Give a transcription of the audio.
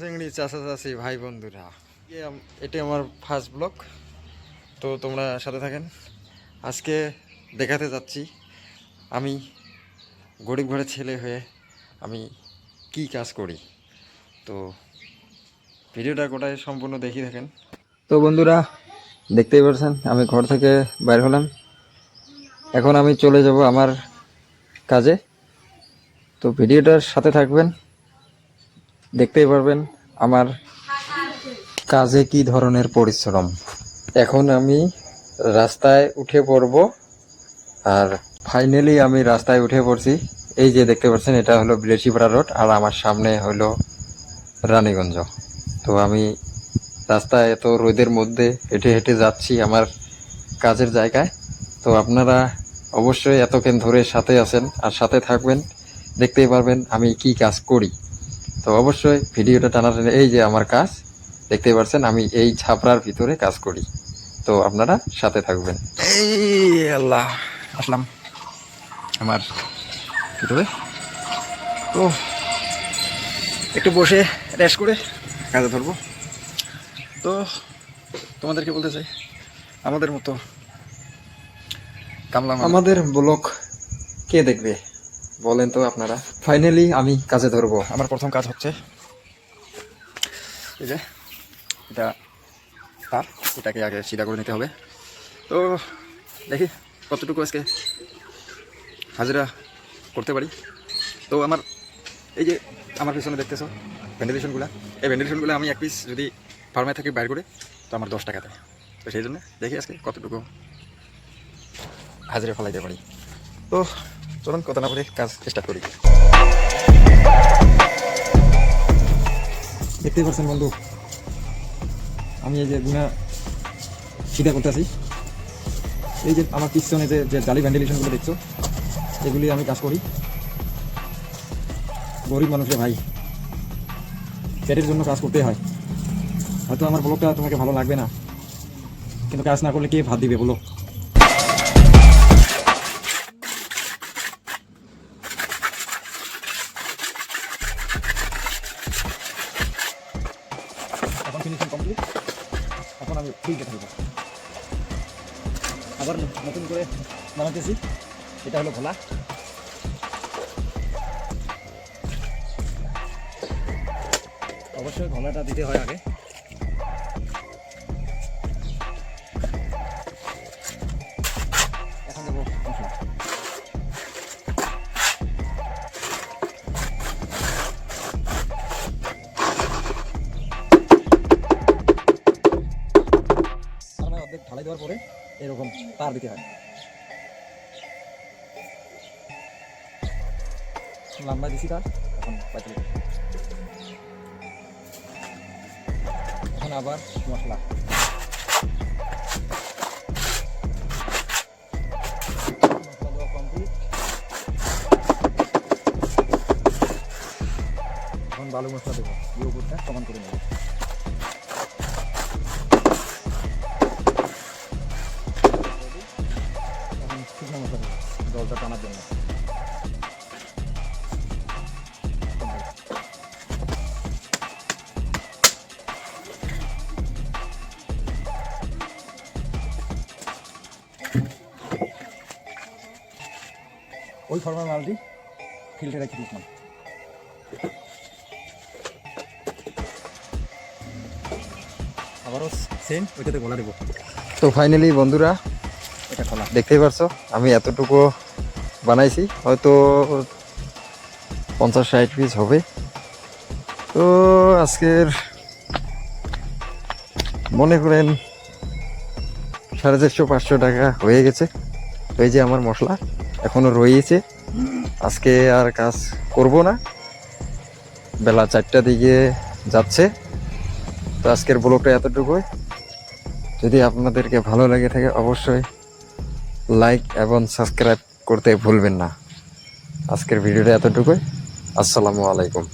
চিংড়ি চাষা চাষি ভাই বন্ধুরা। এটি আমার ফার্স্ট ব্লগ তো তোমরা সাথে থাকেন। আজকে দেখাতে যাচ্ছি আমি গরিব ঘরের ছেলে হয়ে আমি কি কাজ করি। তো ভিডিওটা গোটায় সম্পূর্ণ দেখিয়ে থাকেন। তো বন্ধুরা, দেখতেই পারছেন আমি ঘর থেকে বাইর হলাম। এখন আমি চলে যাব আমার কাজে। তো ভিডিওটার সাথে থাকবেন। দেখতেই পারবেন আমার কাজে কি ধরনের পরিশ্রম। এখন আমি রাস্তায় উঠে পড়ব আর ফাইনালি আমি রাস্তায় উঠে পড়ছি। এই যে দেখতে পাচ্ছেন, এটা হলো বিলেসিপাড়া রোড আর আমার সামনে হলো রানীগঞ্জ। তো আমি রাস্তায় এত রোদের মধ্যে হেঁটে হেঁটে যাচ্ছি আমার কাজের জায়গায়। তো আপনারা অবশ্যই এতক্ষণ ধরে সাথে আছেন আর সাথে থাকবেন। দেখতেই পারবেন আমি কি কাজ করি। তো অবশ্যই ভিডিওটা টানা টেনে এই যে আমার কাজ দেখতেই পাচ্ছেন আমি এই ছাপড়ার ভিতরে কাজ করি। তো আপনারা সাথে থাকবেন। এই আল্লাহ আসলাম। আমার ভিতরে। তো একটু বসে রেস্ট করে কাজে ধরবো। তো তোমাদেরকে বলতে চাই আমাদের মতো কামলাম আমাদের ব্লক কে দেখবে? বলেন তো আপনারা। ফাইনালি আমি কাজে ধরবো। আমার প্রথম কাজ হচ্ছে এই যে এটা তার এটাকে আগে সিধা করে নিতে হবে। তো দেখি কতটুকু আজকে হাজিরা করতে পারি। তো আমার এই যে আমার পিছনে দেখতেছো ভেন্টিলেশনগুলো। এই ভেন্টিলেশনগুলো আমি এক পিস যদি ফার্মে থেকে বাইর করে তো আমার দশ টাকা দেয়। তো সেই জন্য দেখি আজকে কতটুকু হাজিরা ফলাইতে পারি। তো চলুন, কথা না বলে কাজ স্টার্ট করি। দেখতেই পাচ্ছেন বন্ধু, আমি এই যে গুণা সিধা করতেছি এই যে আমার পিছনে যে যে জালি ভেন্টিলেশনগুলো দেখছ, এগুলি আমি কাজ করি। গরিব মানুষের ভাই, পেটের জন্য কাজ করতে হয়। হয়তো আমার ব্লগটা তোমাকে ভালো লাগবে না, কিন্তু কাজ না করলে কে ভাত দিবে বলো? খুলতে থাকব আবার নতুন করে বানাতেছি। এটা হলো ভোলা। অবশ্যই ঘোলাটা দিতে হয় আগে। অর্ধেক ঢালাই দেওয়ার পরে এরকম তার দিতে হয়। লম্বা দিছি তার এখন পাইতে এখন আবার মশলা। বালু মশলা দেবো। দিয়ে উপরটা সমান করে নেব। মশলা জলটা টানার জন্য। ওই ফর্মাল মালটি ফিল্টার রেখে দিয়েছিলাম। আবারও সেম ওইটাতে গলা দেবো। তো ফাইনালি বন্ধুরা দেখতেই পারছ, আমি এতটুকু বানাইছি, হয়তো পঞ্চাশ ষাট পিস হবে। তো আজকের মনে করেন সাড়ে চারশো, পাঁচশো টাকা হয়ে গেছে। এই যে আমার মশলা এখনও রয়েছে। আজকে আর কাজ করব না। বেলা চারটা দিকে যাচ্ছে। তো আজকের ব্লগটা এতটুকুই। যদি আপনাদেরকে ভালো লেগে থাকে, অবশ্যই লাইক এবং সাবস্ক্রাইব করতে ভুলবেন না। আজকের ভিডিওটা এতটুকুই। আসসালামু আলাইকুম।